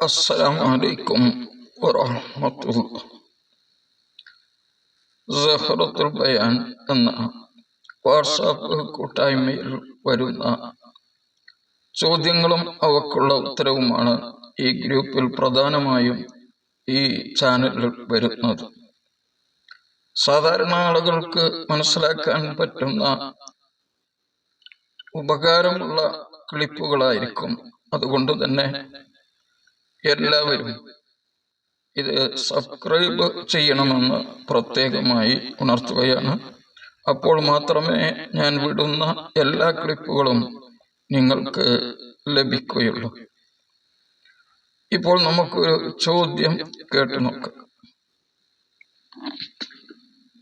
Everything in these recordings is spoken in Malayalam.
السلام عليكم ورحمة الله സഹറത്തുൽ ബയാൻ എന്ന വാട്സാപ്പ് കൂട്ടായ്മയിൽ വരുന്ന ചോദ്യങ്ങളും അവക്കുള്ള ഉത്തരവുമാണ് ഈ ഗ്രൂപ്പിൽ പ്രധാനമായും ഈ ചാനലിൽ വരുന്നത് സാധാരണ ആളുകൾക്ക് മനസ്സിലാക്കാൻ പറ്റുന്ന ഉപകാരമുള്ള ക്ലിപ്പുകളായിരിക്കും അതുകൊണ്ട് തന്നെ എല്ലാവരും ഇത് സബ്സ്ക്രൈബ് ചെയ്യണമെന്ന് പ്രത്യേകമായി ഉണർത്തുകയാണ്. അപ്പോൾ മാത്രമേ ഞാൻ വിടുന്ന എല്ലാ ക്ലിപ്പുകളും നിങ്ങൾക്ക് ലഭിക്കുകയുള്ളൂ. ഇപ്പോൾ നമുക്കൊരു ചോദ്യം കേട്ടു നോക്കാം.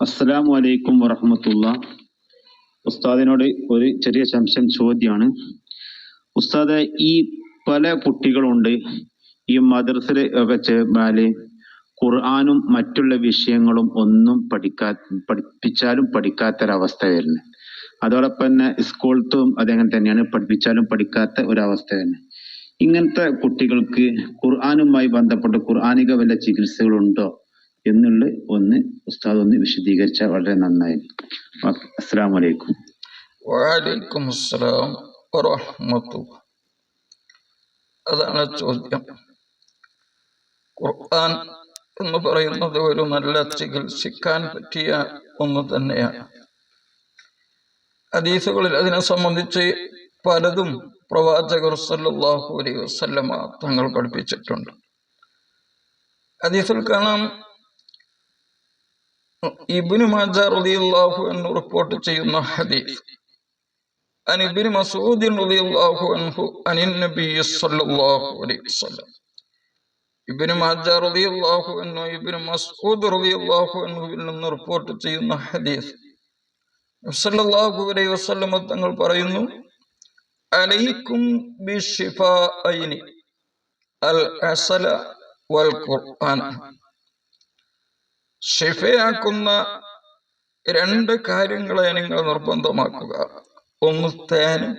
അസ്സലാമു അലൈക്കും വറഹമത്തുള്ള. ഉസ്താദിനോട് ഒരു ചെറിയ സംശയം ചോദ്യമാണ്. ഉസ്താദ് ഈ പല കുട്ടികളുണ്ട്. ഈ മദ്രസയിൽ ഒക്കെ ചേർന്നാൽ ഖുർആാനും മറ്റുള്ള വിഷയങ്ങളും ഒന്നും പഠിക്കാ പഠിപ്പിച്ചാലും പഠിക്കാത്തൊരവസ്ഥ വരുന്നത് അതോടൊപ്പം തന്നെ സ്കൂളത്തും അതങ്ങനെ തന്നെയാണ് പഠിപ്പിച്ചാലും പഠിക്കാത്ത ഒരവസ്ഥ തന്നെ ഇങ്ങനത്തെ കുട്ടികൾക്ക് ഖുർആാനുമായി ബന്ധപ്പെട്ട് ഖുർആാനിക വല്ല ചികിത്സകളുണ്ടോ എന്നുള്ള ഒന്ന് ഉസ്താദ് ഒന്ന് വിശദീകരിച്ചാൽ വളരെ നന്നായി അസ്സാം വലൈക്കും വാലൈക്കും അസ്സലാം അതാണ് ചോദ്യം. ഖുർആൻ എന്ന് പറയുന്നത് ഒരു നല്ല ചികിത്സിക്കാൻ പറ്റിയ ഒന്ന് തന്നെയാണ് ഹദീസുകളിൽ അതിനെ സംബന്ധിച്ച് പലതും പ്രവാചകർ സല്ലാഹു അലൈ വസ്ലമ തങ്ങൾ പഠിപ്പിച്ചിട്ടുണ്ട്. ഹദീസിൽ കാണാം ഇബിന് മാജ റലിയല്ലാഹു എന്ന് റിപ്പോർട്ട് ചെയ്യുന്ന ഹദീസ് അൻ മസൂദിൻ റലിയല്ലാഹു അൻഹു അനിൻ നബി സല്ലല്ലാഹു അലൈഹി വസല്ലം ഇബിന് മഹജ റബി അള്ളാഹു എന്നു ഇബിന് മസ്ഊദ് റബി അള്ളാഹു എന്നുവിൽ നിന്ന് റിപ്പോർട്ട് ചെയ്യുന്ന ഹദീസ്. സല്ലല്ലാഹു അലൈഹി വസല്ലം തങ്ങൾ പറയുന്നു അലൈക്കും ബി ബിഷിഫാഅയിനി അൽ അസല വൽ ഖുർആൻ. ഷിഫയാക്കുന്ന രണ്ട് കാര്യങ്ങളെ നിങ്ങൾ നിർബന്ധമാക്കുക. ഒന്ന് തേനും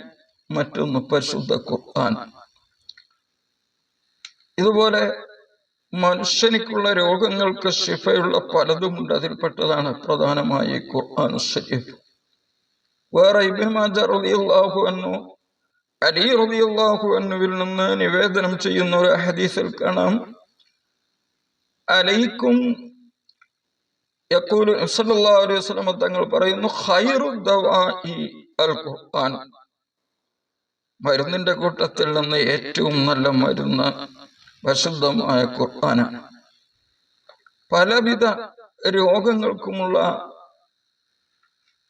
മറ്റൊന്ന് പരിശുദ്ധ ഖുർആൻ. ഇതുപോലെ മനുഷ്യനിക്കുള്ള രോഗങ്ങൾക്ക് ശിഫയുള്ള പലതുമുണ്ട് അതിൽപ്പെട്ടതാണ് പ്രധാനമായി ഖുർആൻ ശരീഫ് വേറെ ഇബിൻ മാജ റളിയല്ലാഹു അൻഹു അലി റളിയല്ലാഹു അൻഹുവിൽ നിന്ന് നിവേദനം ചെയ്യുന്ന ഒരു ഹദീസിൽ കാണാം. അലൈക്കും യഖൂലു സല്ലല്ലാഹു അലൈഹി വസല്ലം തങ്ങൾ പറയുന്നു ഖൈറു ഖുർആൻ. മരുന്നിന്റെ കൂട്ടത്തിൽ നിന്ന് ഏറ്റവും നല്ല മരുന്ന് പരിശുദ്ധമായ ഖുർആനാണ്. പലവിധ രോഗങ്ങൾക്കുമുള്ള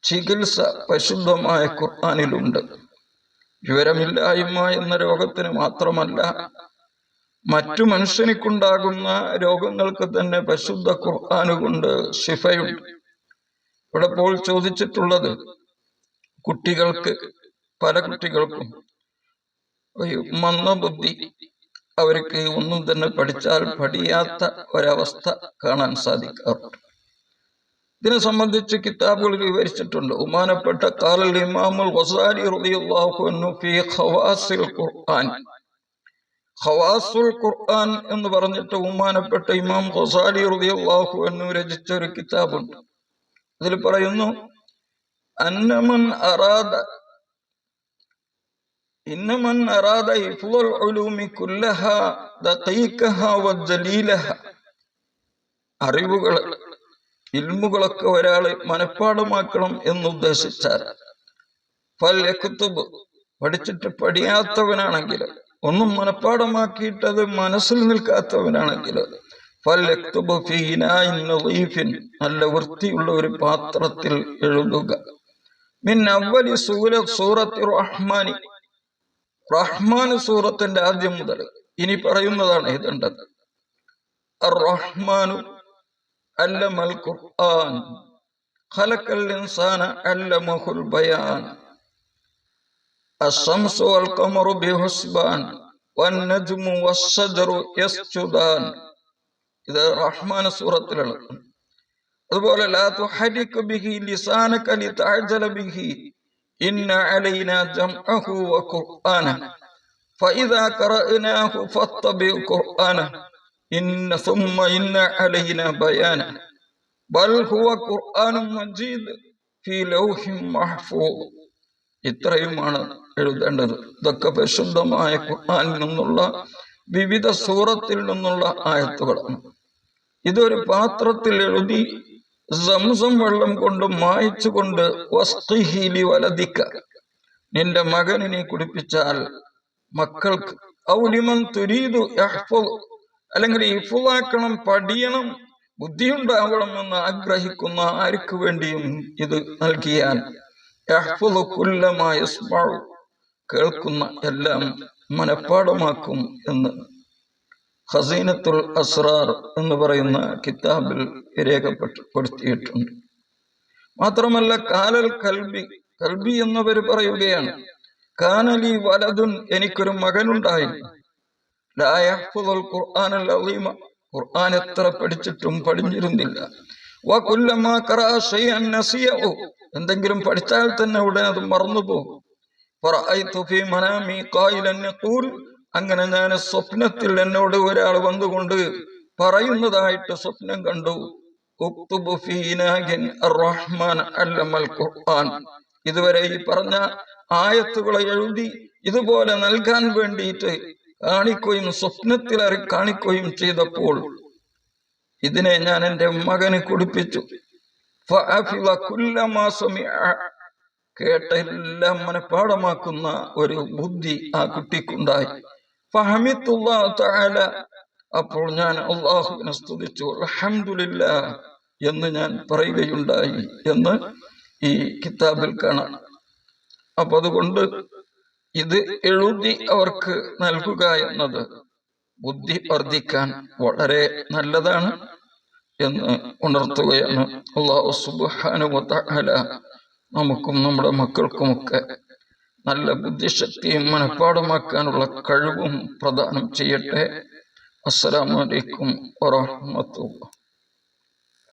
ചികിത്സ പരിശുദ്ധമായ ഖുർആാനിലുണ്ട്. വിവരമില്ലായ്മ എന്ന രോഗത്തിന് മാത്രമല്ല മറ്റു മനുഷ്യനിക്കുണ്ടാകുന്ന രോഗങ്ങൾക്ക് തന്നെ പരിശുദ്ധ ഖുർആാനുകൊണ്ട് ശിഫയുണ്ട്. ഇവിടെ ഇപ്പോൾ ചോദിച്ചിട്ടുള്ളത് കുട്ടികൾക്ക് പല കുട്ടികൾക്കും മന്ദബുദ്ധി അവർക്ക് ഒന്നും തന്നെ പഠിച്ചാൽ പഠിയാത്ത ഒരവസ്ഥ കാണാൻ സാധിക്കാറുണ്ട്. ഇതിനെ സംബന്ധിച്ച് കിതാബുകൾ വിവരിച്ചിട്ടുണ്ട്. ഉമാനപ്പെട്ട കാലൽ ഇമാമുൽ വസാരി ഖുർആൻ. ഖവാസുൽ ഖുർആൻ എന്ന് പറഞ്ഞിട്ട് ഉമാനപ്പെട്ട ഇമാം ഖസാലി റളിയല്ലാഹു അൻഹു രചിച്ച ഒരു കിതാബുണ്ട്. അതിൽ പറയുന്നു അന്നമൻ അറാദ ഇന്നമൻ أراد ഇഫ്ളുൽ العلوم كلها دقيقها وجليلها അറിവുകൾ ഇൽമുകളൊക്കെ ഒരാൾ മനഃപ്പാടമാക്കണം എന്ന് ഉദ്ദേശിച്ചാൽ ഫൽ യക്തുബ് പഠിച്ചിട്ട് പഠിയാത്തവനാണെങ്കിൽ ഒന്നും മനഃപ്പാടമാക്കിയിട്ട് അത് മനസ്സിൽ നിൽക്കാത്തവനാണെങ്കിൽ ഫൽ യക്തുബ് ഫീ ഇനാഇൻ നളീഫിൻ നല്ല വൃത്തിയുള്ള ഒരു പാത്രത്തിൽ എഴുതുക. മിൻ അവലി സൂര സൂറത്തി റഹ്മാനി റഹ്മാൻ സൂറത്തിന്റെ ആദ്യം മുതൽ ഇനി പറയുന്നതാണ് എഴുതേണ്ടത് റഹ്മാനു അല്ലമൽ ഖുർആൻ ഖലഖൽ ഇൻസാന അല്ലമഹുൽ ബയാൻ الشمس والقمر بحسبان والنجم والشجر يسجدان ഇത് റഹ്മാൻ സൂറത്തിലുള്ള അതുപോലെ ലാ തുഹരിക് ബിഹി ലിസാനക ലിതഅജല ബിഹി ഇന്ന അലൈന ജംഅഹു വ ഖുർആന فإذا قرأناه فاتبع قرآنه إن ثم إن علينا بيانه بل هو ഖുർആൻ മജീദ് ഫി ലൗഹിൻ മഹ്ഫൂദ് ഇത്രയുമാണ് എഴുതേണ്ടത് ഇതൊക്കെ പരിശുദ്ധമായ ഖുർആനിൽ നിന്നുള്ള വിവിധ സൂറത്തിൽ നിന്നുള്ള ആയത്തുകളാണ് ഇതൊരു പാത്രത്തിൽ എഴുതി സംസം വെള്ളം കൊണ്ട് മായച്ചുകൊണ്ട് വസ്തുഹീലി വലതിക്ക നിന്റെ മകനെ നീ കുടിപ്പിച്ചാൽ മക്കൾക്ക് ഔലിമം തുരീതു അല്ലെങ്കിൽ ഇഫുവാക്കണം പഠിയണം ബുദ്ധിയുണ്ടാവണം എന്ന് ആഗ്രഹിക്കുന്ന ആർക്ക് വേണ്ടിയും ഇത് നൽകിയാൽ കുല്ലമായ കേൾക്കുന്ന എല്ലാം മനഃപ്പാടമാക്കും എന്ന്. ഖസീനത്തുൽ അസ്റാർ എന്ന് പറയുന്ന കിതാബിൽ രേഖപ്പെടുത്തിയിട്ടുണ്ട് മാത്രമല്ല കാലൽ കൽബി കൽബി എന്നവർ പറയുകയാണ് കാനലി വലതുൻ എനിക്കൊരു മകനുണ്ടായിരുന്നു. ഖുർആനൽ അളീമ ഖുർആൻ എത്ര പഠിച്ചിട്ടും പഠിഞ്ഞിരുന്നില്ല. എന്തെങ്കിലും പഠിച്ചാൽ തന്നെ ഉടനെ അത് മറന്നുപോകും. അങ്ങനെ ഞാൻ സ്വപ്നത്തിൽ എന്നോട് ഒരാൾ വന്നുകൊണ്ട് പറയുന്നതായിട്ട് സ്വപ്നം കണ്ടു. ഖുർആൻ. ഇതുവരെ ഈ പറഞ്ഞ ആയത്തുകളെ എഴുതി ഇതുപോലെ നൽകാൻ വേണ്ടിയിട്ട് കാണിക്കുകയും സ്വപ്നത്തിൽ കാണിക്കുകയും ചെയ്തപ്പോൾ ഇതിനെ ഞാൻ എന്റെ മകന് കുടിപ്പിച്ചു. കേട്ട എല്ലാം മനഃപ്പാടമാക്കുന്ന ഒരു ബുദ്ധി ആ കുട്ടിക്കുണ്ടായി. അപ്പോൾ ഞാൻ അള്ളാഹുവിനെ സ്തുതിച്ചു. അൽഹംദുലില്ലാ എന്ന് ഞാൻ പറയുകയുണ്ടായി എന്ന് ഈ കിതാബിൽ കാണാം. അപ്പൊ അതുകൊണ്ട് ഇത് എഴുതി അവർക്ക് നൽകുക എന്നത് ബുദ്ധി വർദ്ധിക്കാൻ വളരെ നല്ലതാണ് എന്ന് ഉണർത്തുകയാണ്. അള്ളാഹു സുബ്ഹാനഹു തആല നമുക്കും നമ്മുടെ മക്കൾക്കുമൊക്കെ നല്ല ബുദ്ധിശക്തിയും മനഃപ്പാടമാക്കാനുള്ള കഴിവും പ്രദാനം ചെയ്യട്ടെ. അസ്സലാമു അലൈക്കും വറഹ്മത്തുള്ളാഹി